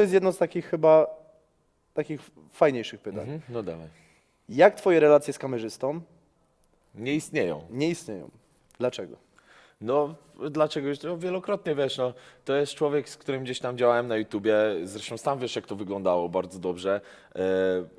To jest jedno z takich chyba takich fajniejszych pytań. Mhm, no dawaj. Jak twoje relacje z kamerzystą Nie istnieją. nie istnieją? Dlaczego? No, dlaczego? Już to wielokrotnie wiesz, no, to jest człowiek, z którym gdzieś tam działałem na YouTubie, zresztą sam wiesz, jak to wyglądało bardzo dobrze. E,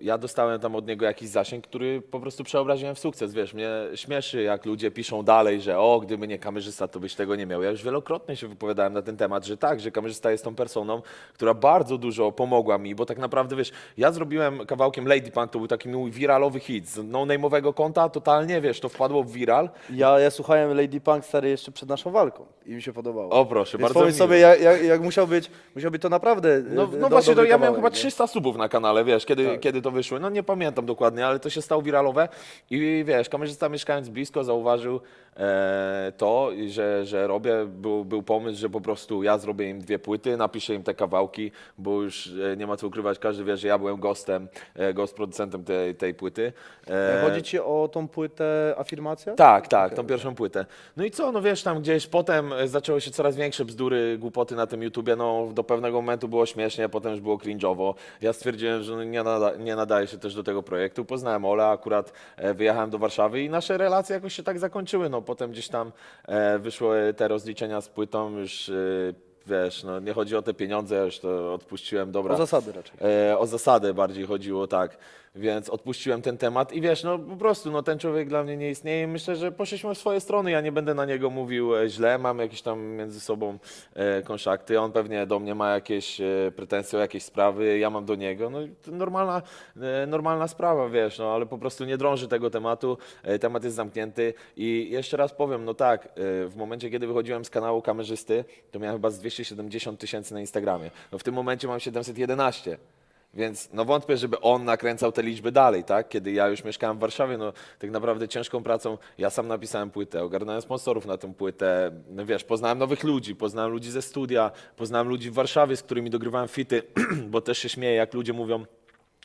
ja dostałem tam od niego jakiś zasięg, który po prostu przeobraziłem w sukces, wiesz, mnie śmieszy, jak ludzie piszą dalej, że o, gdyby nie kamerzysta, to byś tego nie miał. Ja już wielokrotnie się wypowiadałem na ten temat, że tak, że kamerzysta jest tą personą, która bardzo dużo pomogła mi, bo tak naprawdę, wiesz, ja zrobiłem kawałkiem Lady Punk, to był taki mój wiralowy hit, z no-name'owego konta, totalnie, wiesz, to wpadło w viral, Ja, ja słuchałem Lady Punk stary jeszcze przed naszą walką i mi się podobało. O, proszę, Więc bardzo miło. sobie, jak, jak, jak musiał być, musiał być to naprawdę No, e, no do- właśnie, to ja miałem chyba nie? 300 subów na kanale, wiesz, kiedy, Tak. kiedy to wyszło. No nie pamiętam dokładnie, ale to się stało wiralowe i wiesz, kamerzysta mieszkając blisko zauważył to, i że, że robię, był, był pomysł, że po prostu ja zrobię im dwie płyty, napiszę im te kawałki, bo już e, nie ma co ukrywać, każdy wie, że ja byłem gostem, e, gost producentem tej, tej płyty. E, Chodzi ci o tą płytę Afirmacja? tak, tak, tą pierwszą płytę. No i co, no wiesz, tam gdzieś potem e, zaczęły się coraz większe bzdury, głupoty na tym YouTubie, no do pewnego momentu było śmiesznie, potem już było cringe'owo. Ja stwierdziłem, że no nie, nada, nie nadaje się też do tego projektu. Poznałem Ola, akurat e, wyjechałem do Warszawy i nasze relacje jakoś się tak zakończyły, no potem gdzieś tam e, wyszły te rozliczenia z płytą, już e, wiesz, no nie chodzi o te pieniądze, ja już to odpuściłem, dobra. O zasady raczej. E, o zasadę bardziej chodziło, tak. Więc odpuściłem ten temat i wiesz, no po prostu, no ten człowiek dla mnie nie istnieje. Myślę, że poszliśmy w swoje strony. Ja nie będę na niego mówił e, źle, mamy jakieś tam między sobą e, konszakty. On pewnie do mnie ma jakieś e, pretensje o jakieś sprawy, ja mam do niego. No to normalna, e, normalna sprawa, wiesz, no ale po prostu nie drąży tego tematu. E, temat jest zamknięty i jeszcze raz powiem, no tak, e, w momencie, kiedy wychodziłem z kanału kamerzysty, to miałem chyba z 270 tysięcy na Instagramie. No w tym momencie mam 711. Więc no wątpię, żeby on nakręcał te liczby dalej, tak? Kiedy ja już mieszkałem w Warszawie, no tak naprawdę ciężką pracą, ja sam napisałem płytę, ogarnąłem sponsorów na tę płytę, no wiesz, poznałem nowych ludzi, poznałem ludzi ze studia, poznałem ludzi w Warszawie, z którymi dogrywałem fity, bo też się śmieję, jak ludzie mówią,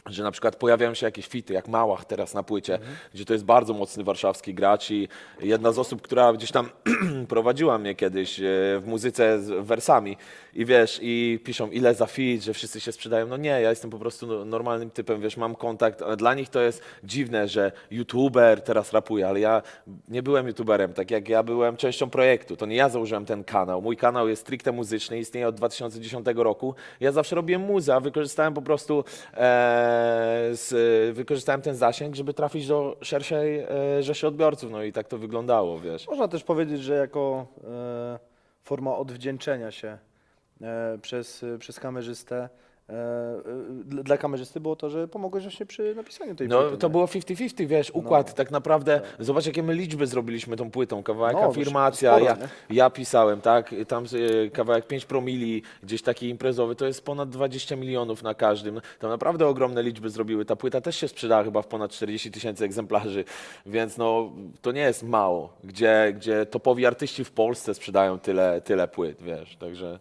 że na przykład pojawiają się jakieś fity, jak Małach teraz na płycie, gdzie to jest bardzo mocny warszawski gracz i jedna z osób, która gdzieś tam prowadziła mnie kiedyś e, w muzyce z wersami i wiesz, i piszą ile za fit, że wszyscy się sprzedają. No nie, ja jestem po prostu no- normalnym typem, wiesz, mam kontakt. Dla nich to jest dziwne, że youtuber teraz rapuje, ale ja nie byłem youtuberem, tak jak ja byłem częścią projektu. To nie ja założyłem ten kanał. Mój kanał jest stricte muzyczny, istnieje od 2010 roku. Ja zawsze robiłem muzę, a wykorzystałem po prostu e, z, wykorzystałem ten zasięg, żeby trafić do szerszej e, rzeszy odbiorców. No i tak to wyglądało, wiesz. Można też powiedzieć, że jako e, forma odwdzięczenia się e, przez, przez kamerzystę, dla- dla kamerzysty było to, że pomogłeś właśnie przy napisaniu tej No płyty. to nie? było 50-50, wiesz, układ tak naprawdę. Zobacz, jakie my liczby zrobiliśmy tą płytą. Kawałek No, afirmacja, sporo, ja, ja pisałem, tak? Tam e, kawałek 5 promili, gdzieś taki imprezowy, to jest ponad 20 milionów na każdym. Tam naprawdę ogromne liczby zrobiły. Ta płyta też się sprzedała chyba w ponad 40 tysięcy egzemplarzy, więc no to nie jest mało, gdzie, gdzie topowi artyści w Polsce sprzedają tyle, tyle płyt, wiesz, także.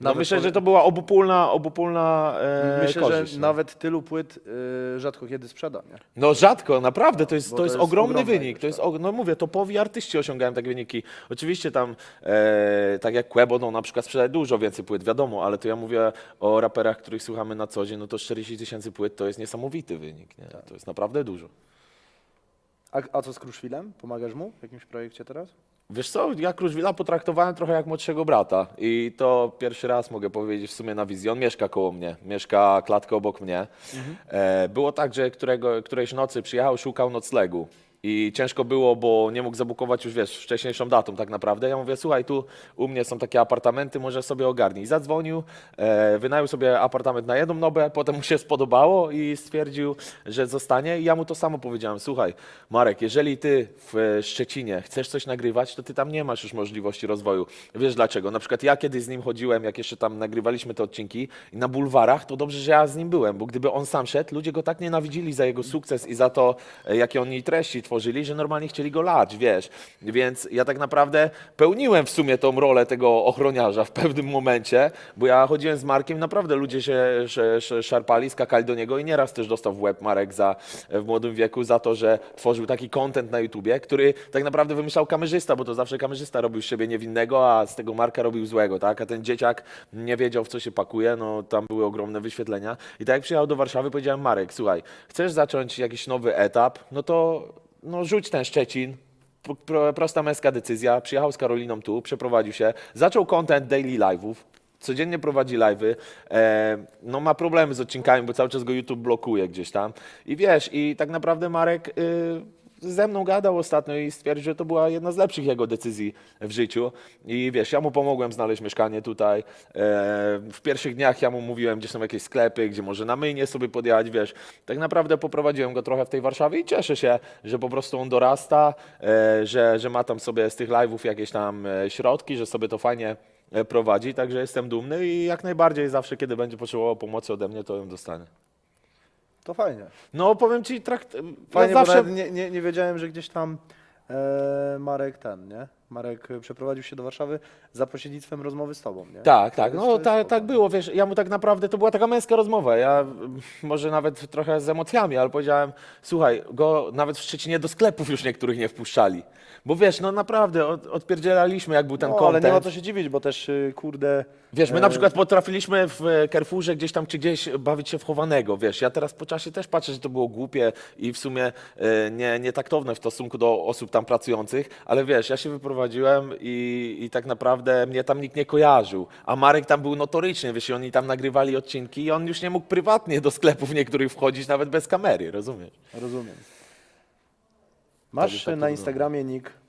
No myślę, że to była obopólna, obopólna e, Myślę, korzyść, że no. nawet tylu płyt e, rzadko kiedy sprzeda, nie? No rzadko, naprawdę, to jest, Bo to to jest jest ogromny ogromna wynik. ilość, To jest, tak. og- no mówię, topowi artyści osiągają takie wyniki. Oczywiście tam, e, tak jak Quebo, no na przykład sprzedaje dużo więcej płyt, wiadomo, ale to ja mówię o raperach, których słuchamy na co dzień, no to 40 tysięcy płyt to jest niesamowity wynik, nie? Tak. To jest naprawdę dużo. A, a co z Kruszwilem? Pomagasz mu w jakimś projekcie teraz? Wiesz co, ja Kruszwila potraktowałem trochę jak młodszego brata i to pierwszy raz mogę powiedzieć w sumie na wizji. On mieszka koło mnie, mieszka klatkę obok mnie. E, było tak, że którego, którejś nocy przyjechał, szukał noclegu. I ciężko było, bo nie mógł zabukować już, wiesz, wcześniejszą datą tak naprawdę. Ja mówię, słuchaj, tu u mnie są takie apartamenty, może sobie ogarnij. Zadzwonił, e, wynajął sobie apartament na jedną nobę, potem mu się spodobało i stwierdził, że zostanie. I ja mu to samo powiedziałem, słuchaj, Marek, jeżeli ty w e, Szczecinie chcesz coś nagrywać, to ty tam nie masz już możliwości rozwoju. Wiesz dlaczego? Na przykład ja kiedyś z nim chodziłem, jak jeszcze tam nagrywaliśmy te odcinki i na bulwarach, to dobrze, że ja z nim byłem, bo gdyby on sam szedł, ludzie go tak nienawidzili za jego sukces i za to, e, jakie on jej treści tworzył, tworzyli, że normalnie chcieli go lać, wiesz. Więc ja tak naprawdę pełniłem w sumie tą rolę tego ochroniarza w pewnym momencie, bo ja chodziłem z Markiem, naprawdę ludzie się sz- sz- szarpali, skakali do niego i nieraz też dostał w łeb Marek za, w młodym wieku za to, że tworzył taki content na YouTubie, który tak naprawdę wymyślał kamerzysta, bo to zawsze kamerzysta robił z siebie niewinnego, a z tego Marka robił złego, tak? A ten dzieciak nie wiedział, w co się pakuje, no tam były ogromne wyświetlenia. I tak jak przyjechał do Warszawy, powiedziałem Marek, słuchaj, chcesz zacząć jakiś nowy etap, no to no, rzuć ten Szczecin, prosta męska decyzja. Przyjechał z Karoliną tu, przeprowadził się, zaczął content daily live'ów. Codziennie prowadzi live'y. E, no ma problemy z odcinkami, bo cały czas go YouTube blokuje gdzieś tam. I wiesz, i tak naprawdę Marek y, ze mną gadał ostatnio i stwierdził, że to była jedna z lepszych jego decyzji w życiu. I wiesz, ja mu pomogłem znaleźć mieszkanie tutaj. E, w pierwszych dniach ja mu mówiłem, gdzie są jakieś sklepy, gdzie może na myjnie sobie podjechać, wiesz. Tak naprawdę poprowadziłem go trochę w tej Warszawie i cieszę się, że po prostu on dorasta, e, że, że ma tam sobie z tych live'ów jakieś tam e, środki, że sobie to fajnie e, prowadzi, także jestem dumny i jak najbardziej zawsze, kiedy będzie potrzebował pomocy ode mnie, to ją dostanie. To fajnie. No powiem Ci, trakt... Fajnie, ja bo zawsze... nawet nie, nie, nie wiedziałem, że gdzieś tam e, Marek ten, nie? Marek przeprowadził się do Warszawy za pośrednictwem rozmowy z tobą, nie? Tak, tak, no to jest ta, spoko. tak było, wiesz, ja mu tak naprawdę, to była taka męska rozmowa, ja może nawet trochę z emocjami, ale powiedziałem, słuchaj, go nawet w Szczecinie do sklepów już niektórych nie wpuszczali, bo wiesz, no naprawdę, od, odpierdzielaliśmy jak był ten no, ale content. nie ma co się dziwić, bo też y, kurde. Wiesz, my e, na przykład potrafiliśmy w e, Carrefourze gdzieś tam czy gdzieś bawić się w chowanego, wiesz, ja teraz po czasie też patrzę, że to było głupie i w sumie e, nie, nietaktowne w stosunku do osób tam pracujących, ale wiesz, ja się wyprowadziłem i, i tak naprawdę mnie tam nikt nie kojarzył, a Marek tam był notoryczny, wiesz, i oni tam nagrywali odcinki i on już nie mógł prywatnie do sklepów niektórych wchodzić nawet bez kamery, rozumiesz? Rozumiem. Tak, Masz tak to na wygląda. Instagramie nick